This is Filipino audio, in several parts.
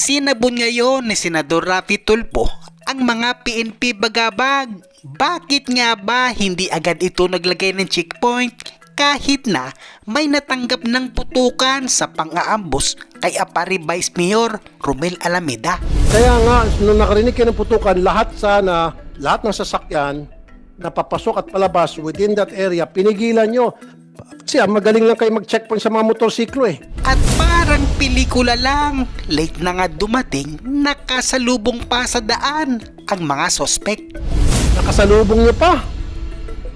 Sinabon ngayon ni Senador Rafi Tulfo ang mga PNP bagabag. Bakit nga ba hindi agad ito naglagay ng checkpoint kahit na may natanggap ng putukan sa pang-aambos kay Apari Vice Mayor Romel Alameda? Kaya nga, nung nakarinig kayo ng putukan, lahat sana, lahat ng sasakyan na papasok at palabas within that area, pinigilan nyo. Kasi ah, magaling lang kayo mag-checkpoint sa mga motorsiklo eh. At parang pelikula lang, late na nga dumating, nakasalubong pa sa daan ang mga sospek. Nakasalubong nyo pa.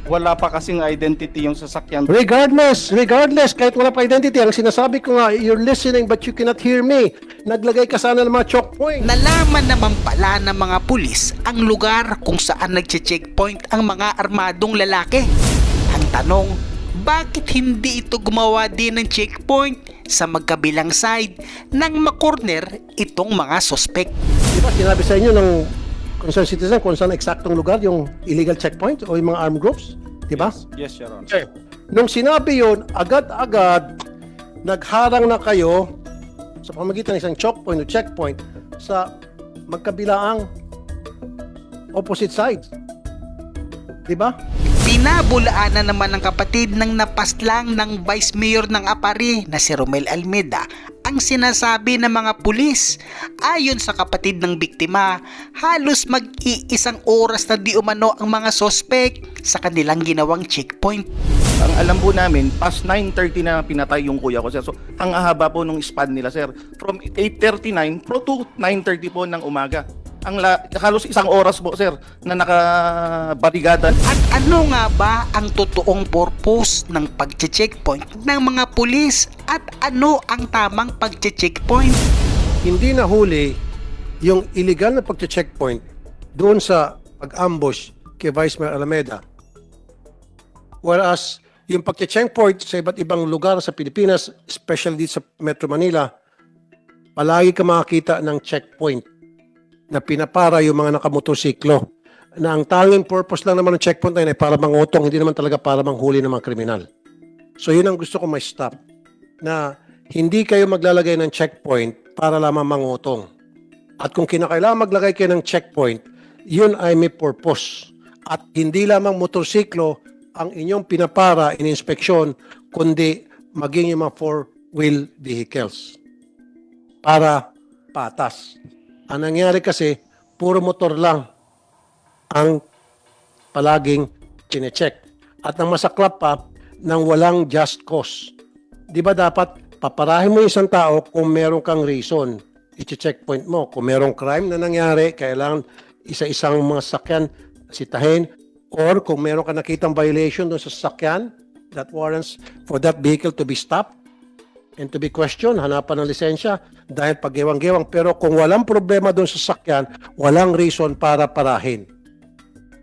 Wala pa kasing identity yung sasakyan. Regardless, regardless, kahit wala pa identity, ang sinasabi ko nga, you're listening but you cannot hear me. Naglagay ka sana ng mga choke point. Nalaman naman pala ng mga pulis ang lugar kung saan nagche-checkpoint ang mga armadong lalaki. Ang tanong, bakit hindi ito gumawa din ng checkpoint sa magkabilang side nang makorner itong mga sospek? Di ba sinabi sa inyo ng concerned citizen kung saan eksaktong lugar yung illegal checkpoint o yung mga armed groups? Di ba? Yes, Your Honor. Okay. Nung sinabi yon, agad-agad nagharang na kayo sa pamagitan ng isang choke point o checkpoint sa magkabilaang opposite sides. Di ba? Pinabulaan na naman ng kapatid ng napaslang ng Vice Mayor ng Apari na si Romel Almeida ang sinasabi ng mga pulis. Ayon sa kapatid ng biktima, halos mag-iisang oras na di umano ang mga sospek sa kanilang ginawang checkpoint. Ang alam po namin, past 9.30 na pinatay yung kuya ko, sir. So, ang ahaba po nung span nila, sir. From 8.39 pro to 9.30 po ng umaga. Ang la- halos isang oras po, sir, na nakabarigada. At ano nga ba ang totoong purpose ng pagche-checkpoint ng mga pulis at ano ang tamang pagche-checkpoint? Hindi nahuli yung illegal na pagche-checkpoint doon sa pag-ambush kay Vice Mayor Alameda. Whereas yung pagche-checkpoint sa iba't ibang lugar sa Pilipinas, especially dito sa Metro Manila, palagi ka makakita ng checkpoint na pinapara yung mga nakamotorsiklo. Na ang tanging purpose lang naman ng checkpoint ay para mangutong, hindi naman talaga para manghuli ng mga kriminal. So yun ang gusto ko may stop. Na hindi kayo maglalagay ng checkpoint para lamang mangutong. At kung kinakailangan maglagay kayo ng checkpoint, yun ay may purpose. At hindi lamang motorsiklo ang inyong pinapara in inspeksyon, kundi maging yung mga four-wheel vehicles. Para patas. Ang nangyari kasi, puro motor lang ang palaging chinecheck. At ang masaklap pa, nang walang just cause. Di ba dapat paparahin mo isang tao kung meron kang reason. I-checkpoint mo. Kung merong crime na nangyari, kailangan isa-isang mga sakyan sitahin. Or kung meron ka nakitang violation doon sa sakyan that warrants for that vehicle to be stopped and to be questioned, hanapan ng lisensya dahil paggewang-gewang. Pero kung walang problema doon sa sakyan, walang reason para parahin.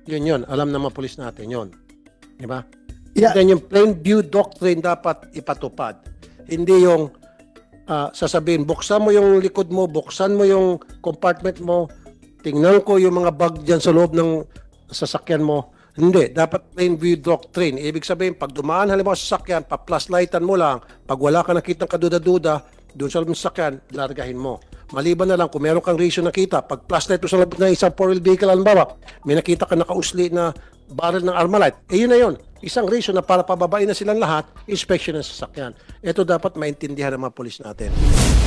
Yun yun. Alam ng mga pulis natin yun. Di ba? Yeah. Then yung plain view doctrine dapat ipatupad. Hindi yung ah, sasabihin, buksan mo yung likod mo, buksan mo yung compartment mo, tingnan ko yung mga bag dyan sa loob ng sasakyan mo. Hindi, dapat plain view doctrine. Ibig sabihin, pag dumaan halimbawa sa sasakyan, pa-plus lightan mo lang, pag wala ka nakitang kaduda-duda, doon sa loob ng sasakyan, largahin mo. Maliban na lang, kung meron kang reason nakita, pag plus light mo sa loob ng isang four-wheel vehicle, halimbawa, may nakita ka nakausli na barrel ng Armalite, eh yun na yun. Isang reason na para pababain na silang lahat, inspection ng sasakyan. Ito dapat maintindihan ng mga polis natin.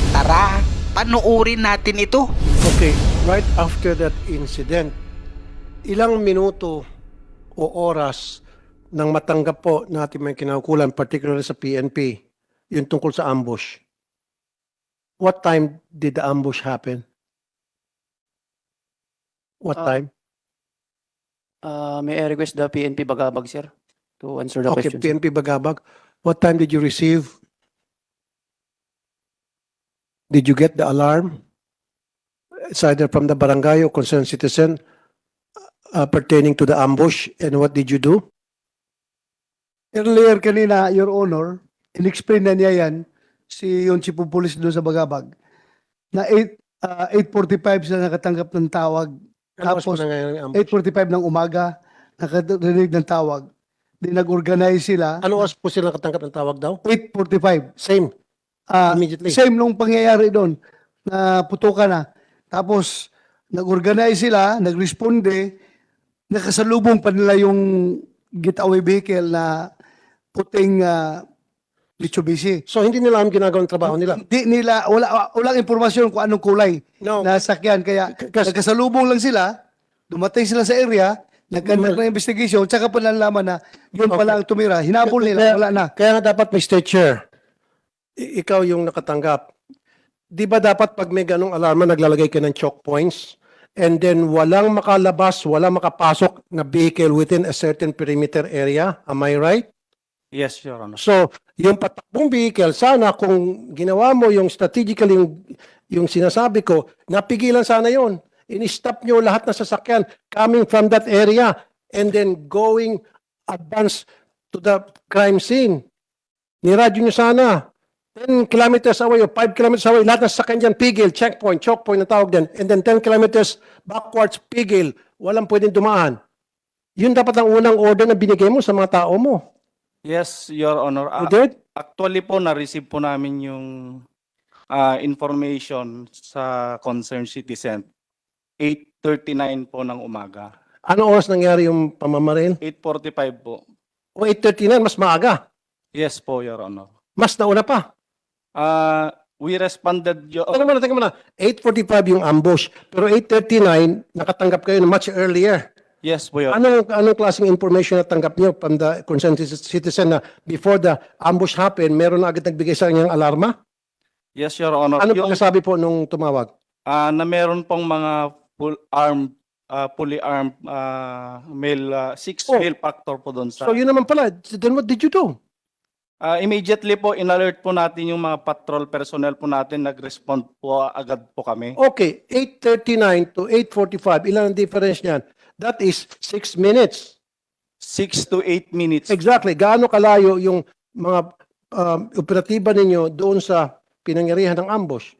Tara, panuorin natin ito. Okay, right after that incident, ilang minuto o oras nang matanggap po natin may kinaukulan, particularly sa PNP, yung tungkol sa ambush. What time did the ambush happen? What Ah, time? Uh, may I request the PNP Bagabag, sir, to answer the Okay, question. PNP Bagabag. What time did you receive? Did you get the alarm? It's either from the barangay or concerned citizen uh, pertaining to the ambush. And what did you do? Earlier kanina, Your Honor, in-explain na niya yan, si yung chief of police doon sa Bagabag, na 8, ah, 8.45 siya nakatanggap ng tawag. Ano Tapos, na ngayon ang ambush? 8.45 ng umaga, nakarinig ng tawag. Di nag-organize sila. Ano oras po sila nakatanggap ng tawag daw? 8.45. Same. Ah, Immediately. same nung pangyayari doon. na putukan na. Tapos, nag-organize sila, nag-responde, nakasalubong pa nila yung getaway vehicle na puting uh, Mitsubishi. So hindi nila alam ginagawang trabaho nila. Hindi nila, wala, walang informasyon kung anong kulay No. na sakyan. Kaya Kas- nagkasalubong lang sila, dumating sila sa area, nagkandak ng investigation, tsaka pa nalaman na yun pala ang tumira. Hinabol nila, wala na. Kaya nga dapat Mr. Chair, i- ikaw yung nakatanggap. Di ba dapat pag may ganong alarma, naglalagay ka ng choke points? And then walang makalabas, walang makapasok na vehicle within a certain perimeter area? Am I right? Yes, Your Honor. So, yung patakbong vehicle, sana kung ginawa mo yung strategical yung, yung sinasabi ko, napigilan sana yon. In-stop nyo lahat ng sasakyan coming from that area and then going advance to the crime scene. Niradyo nyo sana. 10 kilometers away o 5 kilometers away, lahat ng sasakyan dyan, pigil, checkpoint, choke point na tawag din. And then 10 kilometers backwards, pigil. Walang pwedeng dumaan. Yun dapat ang unang order na binigay mo sa mga tao mo. Yes, Your Honor. You did? actually po, na-receive po namin yung ah, information sa concerned citizen. 8.39 po ng umaga. Ano oras nangyari yung pamamaril? 8.45 po. O 8.39, mas maaga. Yes po, Your Honor. Mas nauna pa. Ah, we responded, Your Teka muna, teka muna. 8.45 yung ambush. Pero 8.39, nakatanggap kayo na much earlier. Yes po, Your Anong, anong klaseng information na tanggap niyo from the concerned citizen na before the ambush happened, meron na agad nagbigay sa kanyang alarma? Yes, Your Honor. Ano Yung- pang nasabi po nung tumawag? Ah, na meron pong mga full armed ah, fully armed ah, male ah, six Oh. male factor po doon sa So yun naman pala. Then what did you do? Ah, immediately po in-alert po natin yung mga patrol personnel po natin nag-respond po agad po kami Okay, 8.39 to 8.45. Ilan ang difference niyan? That is 6 minutes. 6 to 8 minutes Exactly. Gaano kalayo yung mga um, operatiba ninyo doon sa pinangyarihan ng ambush?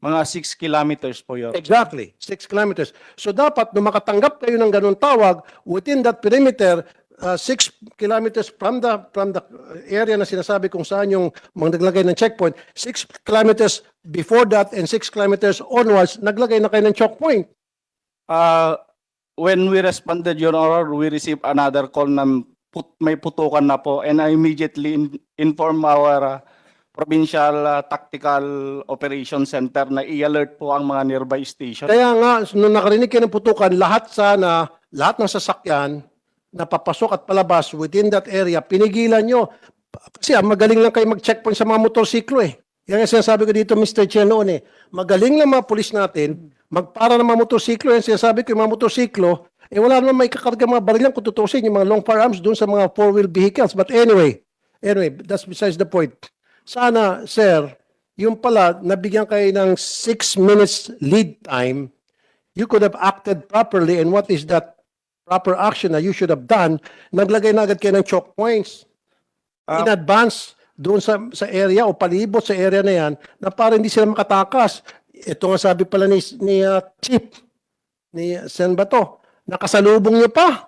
mga 6 kilometers po yun Exactly. 6 kilometers. So dapat nung makatanggap kayo ng ganun tawag, within that perimeter, 6 kilometers from the from the area na sinasabi kung saan yung mga naglagay ng checkpoint, 6 kilometers before that and 6 kilometers onwards, naglagay na kayo ng choke point. Ah, when we responded your honor we received another call na put, may putukan na po and I immediately in, inform our ah, provincial ah, tactical operation center na i-alert po ang mga nearby station Kaya nga, nung nakarinig kayo ng putukan, lahat sana, lahat ng sasakyan na papasok at palabas within that area, pinigilan nyo. Kasi ah, magaling lang kayo mag-checkpoint sa mga motorsiklo eh. Yan ang sinasabi ko dito, Mr. Chair, noon eh. Magaling lang mga pulis natin, magpara ng mga motorsiklo. Yan sinasabi ko, yung mga motorsiklo, eh wala naman may kakarga mga barilan kung tutusin, yung mga long firearms doon sa mga four-wheel vehicles. But anyway, anyway, that's besides the point. Sana, sir, yung pala, nabigyan kayo ng six minutes lead time, you could have acted properly and what is that proper action that you should have done? Naglagay na agad kayo ng choke points in Ah. advance doon sa sa area o palibot sa area na yan na para hindi sila makatakas. Ito nga sabi pala ni, ni uh, Chief, ni Sen Bato, nakasalubong niyo pa.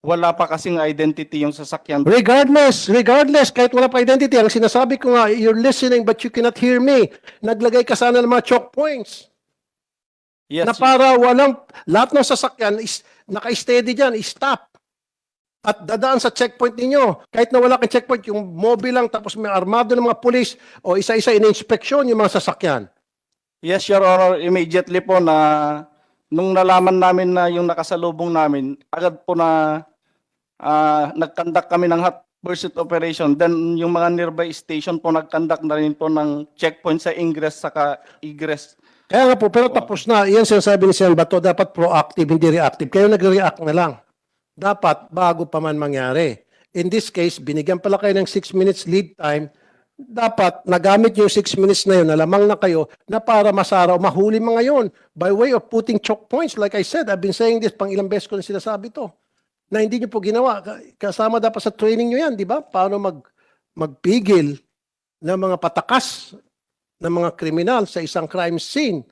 wala pa kasing identity yung sasakyan Regardless, regardless, kahit wala pa identity, ang sinasabi ko nga, you're listening but you cannot hear me. Naglagay ka sana ng mga choke points. Yes na para walang, lahat ng sasakyan is naka-steady dyan, stop. At dadaan sa checkpoint ninyo. Kahit na wala kang checkpoint, yung mobile lang, tapos may armado ng mga pulis, o isa-isa in-inspeksyon yung mga sasakyan. Yes, Your Honor, immediately po na nung nalaman namin na yung nakasalubong namin, agad po na ah, nag-conduct kami ng hot pursuit operation. Then yung mga nearby station po nag-conduct na rin po ng checkpoint sa ingress saka egress. Kaya nga po, pero tapos na, yan sinasabi ni Sen Bato, dapat proactive, hindi reactive. Kayo nag-react na lang. Dapat bago pa man mangyari. In this case, binigyan pala kayo ng 6 minutes lead time, dapat nagamit yung 6 minutes na yun, nalamang na kayo, na para masaraw, mahuli mga yon by way of putting choke points. Like I said, I've been saying this pang ilang beses ko na sinasabi to, na hindi nyo po ginawa. Ka- Kasama dapat sa training nyo yan, di ba? Paano mag, magpigil ng mga patakas ng mga kriminal sa isang crime scene.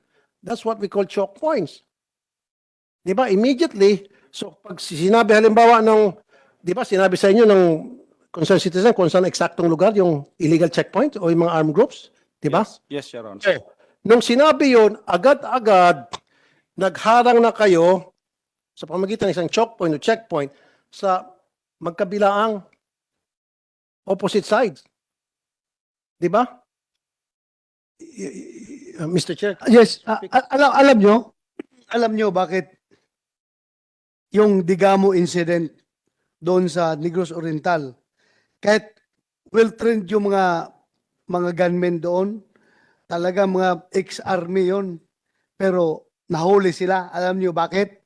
That's what we call choke points. Di ba? Immediately, so pag sinabi halimbawa ng, di ba, sinabi sa inyo ng concerned citizen kung saan eksaktong lugar yung illegal checkpoint o yung mga armed groups, di ba? Yes, yes Your Honor. Okay. Nung sinabi yon, agad-agad nagharang na kayo sa pamagitan ng isang checkpoint o checkpoint sa magkabilaang opposite sides. Di ba? Uh, Mr. Chair, Yes, a- alam, alam nyo, alam nyo bakit yung Digamo incident doon sa Negros Oriental, kahit well-trained yung mga mga gunmen doon, talaga mga ex-army yon pero nahuli sila. Alam nyo bakit?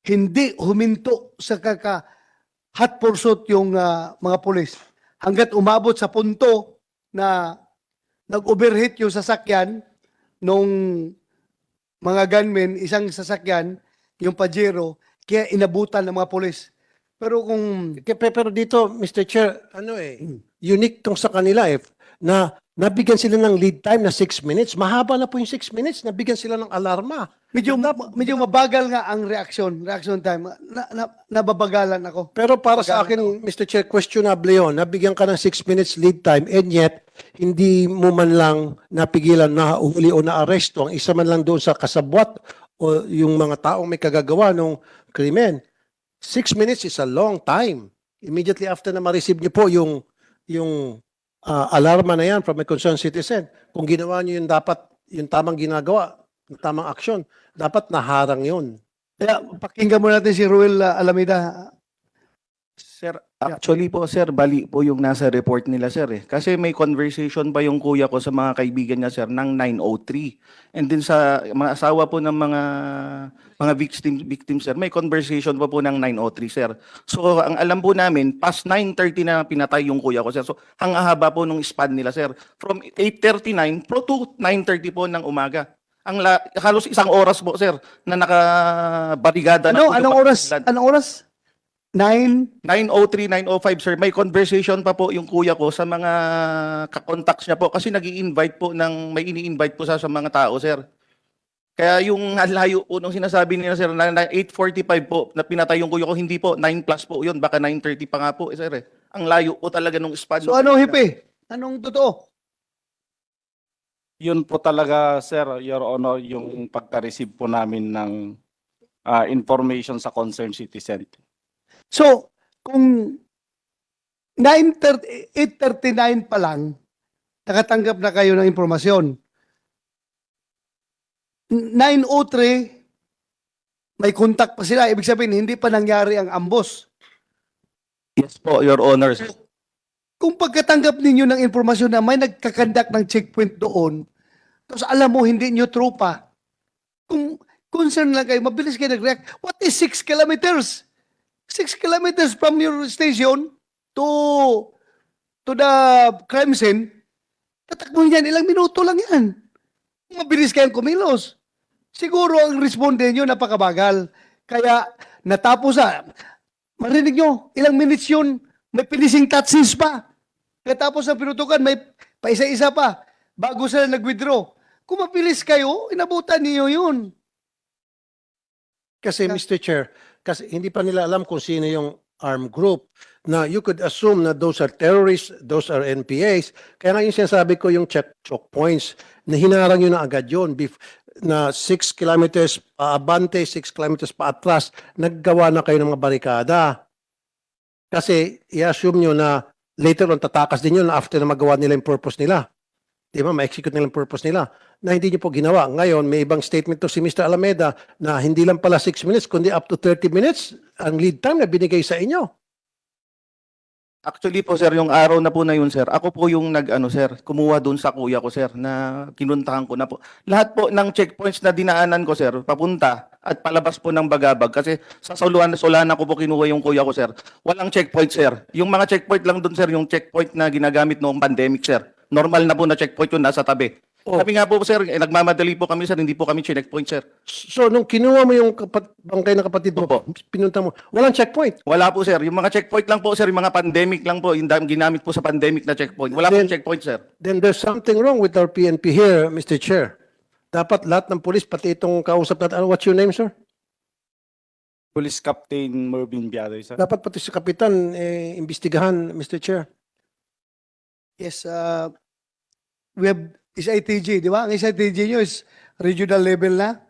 Hindi huminto sa kaka hot pursuit yung ah, mga pulis hanggat umabot sa punto na nag-overheat yung sasakyan nung mga gunmen, isang sasakyan, yung Pajero, kaya inabutan ng mga pulis. Pero kung pero dito, Mr. Chair, ano eh, unique tong sa kanila eh, na nabigyan sila ng lead time na 6 minutes. Mahaba na po yung 6 minutes, nabigyan sila ng alarma. medyo medyo mabagal nga ang reaction, reaction time. Na, na, nababagalan ako. Pero para sa akin, Mr. Chair, questionable yun. Nabigyan ka ng 6 minutes lead time and yet, hindi mo man lang napigilan na uhuli o na aresto ang isa man lang doon sa kasabwat o yung mga taong may kagagawa ng krimen. 6 minutes is a long time. Immediately after na ma-receive niyo po yung yung ah, alarma na yan from a concerned citizen, kung ginawa niyo yung dapat, yung tamang ginagawa, yung tamang aksyon, dapat naharang yun. Kaya pakinggan mo natin si Ruel uh, Alameda. Sir, actually po sir, bali po yung nasa report nila sir eh. Kasi may conversation pa yung kuya ko sa mga kaibigan niya sir ng 903. And then sa mga asawa po ng mga mga victim victims sir, may conversation pa po ng 903 sir. So ang alam po namin, past 9:30 na pinatay yung kuya ko sir. So ang haba po nung span nila sir. From 8:39 pro to 9:30 po ng umaga. Ang la, halos isang oras po sir na nakabarigada na Ano, po yung anong oras? Anong oras? Nine? 903, 905, sir. May conversation pa po yung kuya ko sa mga kakontacts niya po kasi nag invite po ng, may ini-invite po sa, sa mga tao, sir. Kaya yung ang layo po nung sinasabi nila, sir, na, na 845 po na pinatay yung kuya ko, hindi po, 9 plus po yun, baka 930 pa nga po, eh, sir. Eh. Ang layo po talaga nung span. So ano, Hipe? Anong totoo? Yun po talaga, sir, Your Honor, yung pagka-receive po namin ng ah, information sa concerned citizen. So, kung 9:30 8.39 pa lang, nakatanggap na kayo ng impormasyon. 9.03, may contact pa sila. Ibig sabihin, hindi pa nangyari ang ambos. Yes po, your honor. Kung pagkatanggap ninyo ng impormasyon na may nagkakandak ng checkpoint doon, tapos alam mo, hindi nyo tropa, kung concern lang kayo, mabilis kayo nag-react. What is 6 kilometers? 6 kilometers from your station to to the crime scene, tatakbo yan, ilang minuto lang yan. Mabilis kayong kumilos. Siguro ang responde nyo napakabagal. Kaya natapos sa, marinig nyo, ilang minutes yun, may finishing touches pa. Katapos ng pinutukan, may paisa-isa pa bago sila nag-withdraw. Kung mabilis kayo, inabutan niyo yun. Kasi. Mr. Chair, kasi hindi pa nila alam kung sino yung armed group na you could assume na those are terrorists, those are NPAs. Kaya nga yung sinasabi ko yung check points na hinarang yun na agad yun bef- na 6 kilometers paabante, 6 kilometers paatras, naggawa na kayo ng mga barikada. Kasi i-assume nyo na later on tatakas din yun after na magawa nila yung purpose nila. Di ba? Ma-execute nila yung purpose nila na hindi nyo po ginawa. Ngayon, may ibang statement to si Mr. Alameda na hindi lang pala 6 minutes, kundi up to 30 minutes ang lead time na binigay sa inyo. Actually po sir, yung araw na po na yun sir, ako po yung nag ano sir, kumuha doon sa kuya ko sir na kinuntahan ko na po. Lahat po ng checkpoints na dinaanan ko sir, papunta at palabas po ng Bagabag kasi sa Soluan Solana ko po kinuha yung kuya ko sir. Walang checkpoint sir. Yung mga checkpoint lang doon sir, yung checkpoint na ginagamit noong pandemic sir. Normal na po na checkpoint yun nasa tabi. Oh. Sabi nga po sir, eh, nagmamadali po kami sir, hindi po kami checkpoint sir. So, nung kinuha mo yung kapat- bangkay ng kapatid mo, Opo. pinunta mo, walang checkpoint. Wala po sir, yung mga checkpoint lang po sir, yung mga pandemic lang po, yung dam- ginamit po sa pandemic na checkpoint. Wala Then- po checkpoint sir. Then there's something wrong with our PNP here, Mr. Chair. Dapat lahat ng polis, pati itong kausap natin, ano, what's your name, sir? Police Captain Mervin Biadoy, sir. Dapat pati si Kapitan, eh, imbestigahan, Mr. Chair. Yes, uh, we have is ITG, di ba? Ang ITG nyo is regional level na.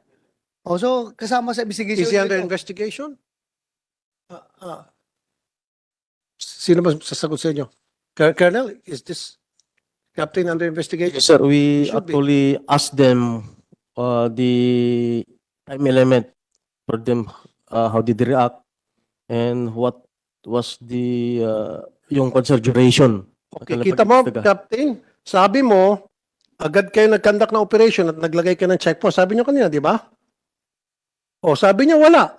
O, so, kasama sa investigation. Is he under investigation? Ah, ah. Sino ba sasagot sa inyo? Col- Colonel, is this captain under investigation? Yes, sir. We Should be. actually asked them uh, the time element for them uh, how did they react and what was the uh, yung consideration. Okay, kita mo? Captain, sabi mo, agad kayo nag-conduct ng operation at naglagay kayo ng checkpoint. Sabi niyo kanina, di ba? O, sabi niya wala.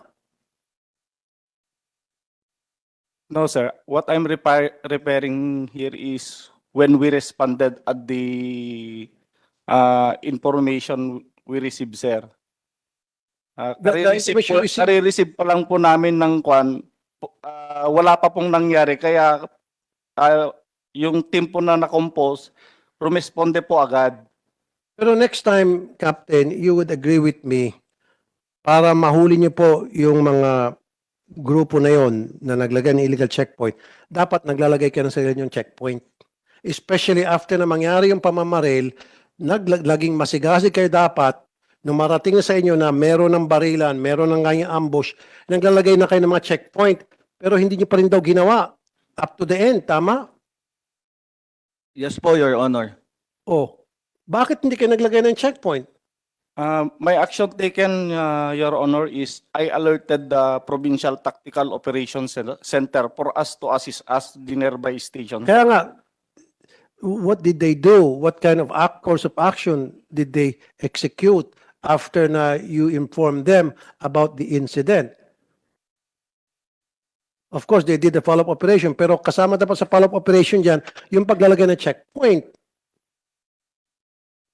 No, sir. What I'm repa- repairing here is when we responded at the uh, information we received, sir. Uh, kare-receive po, pa lang po namin ng kwan. Ah, wala pa pong nangyari. Kaya ah, yung team po na na-compose, rumesponde po agad. Pero next time, Captain, you would agree with me para mahuli niyo po yung mga grupo na yon na naglagay ng illegal checkpoint, dapat naglalagay kayo ng sarili niyong checkpoint. Especially after na mangyari yung pamamaril, naglaging masigasig kayo dapat nung marating na sa inyo na meron ng barilan, meron ng ganyang ambush, naglalagay na kayo ng mga checkpoint, pero hindi niyo pa rin daw ginawa. Up to the end, tama? Yes po, Your Honor. Oh, bakit hindi kayo naglagay ng checkpoint? Uh, my action taken, uh, Your Honor, is I alerted the Provincial Tactical Operations Cen- Center for us to assist us the nearby station. Kaya nga, what did they do? What kind of act, course of action did they execute after na you informed them about the incident? Of course, they did the follow-up operation, pero kasama dapat sa follow-up operation dyan, yung paglalagay ng checkpoint.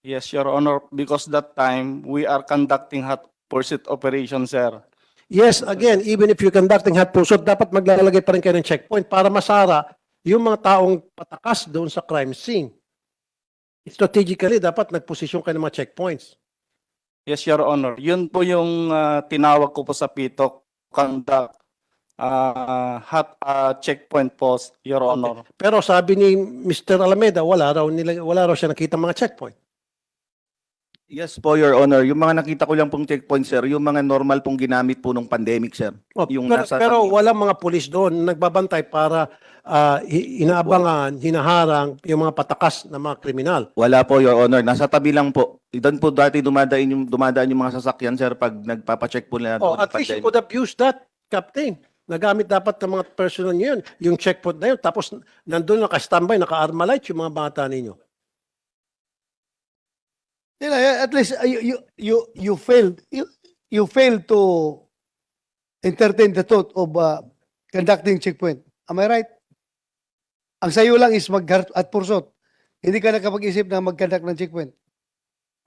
Yes, Your Honor, because that time we are conducting hot pursuit operation, sir. Yes, again, even if you're conducting hot pursuit, dapat maglalagay pa rin kayo ng checkpoint para masara yung mga taong patakas doon sa crime scene. Strategically, dapat nagposisyon kayo ng mga checkpoints. Yes, Your Honor. Yun po yung uh, tinawag ko po sa PITOC, conduct uh, hot uh, checkpoint post, Your Honor. Pero sabi ni Mr. Alameda, wala raw, nila, wala raw siya nakita mga checkpoint. Yes po, Your Honor. Yung mga nakita ko lang pong checkpoint, sir, yung mga normal pong ginamit po nung pandemic, sir. Oh, Yung pero, nasa pero walang mga pulis doon nagbabantay para ah, hi- inaabangan, hinaharang yung mga patakas na mga kriminal. Wala po, Your Honor. Nasa tabi lang po. Doon po dati dumadaan yung, dumadaan yung mga sasakyan, sir, pag nagpapacheck po nila. Oh, doon at least you pandemic. could have used that, Captain. Nagamit dapat ng mga personal niyo yun, yung checkpoint na yun. Tapos nandun naka-standby, naka-arma light yung mga bata ninyo. You know, at least uh, you, you, you, you failed, you, you failed to entertain the thought of uh, conducting checkpoint. Am I right? Ang sayo lang is mag at pursuit. Hindi ka nakapag-isip na mag-conduct ng checkpoint.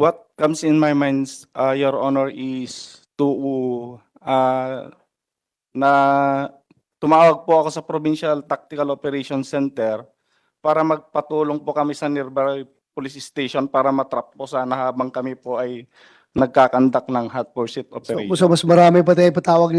What comes in my mind, uh, Your Honor, is to uh, na tumawag po ako sa Provincial Tactical Operations Center para magpatulong po kami sa nearby police station para matrap po sana habang kami po ay nagkakandak ng hot pursuit So, operation. so mas marami pa tayo patawag dito.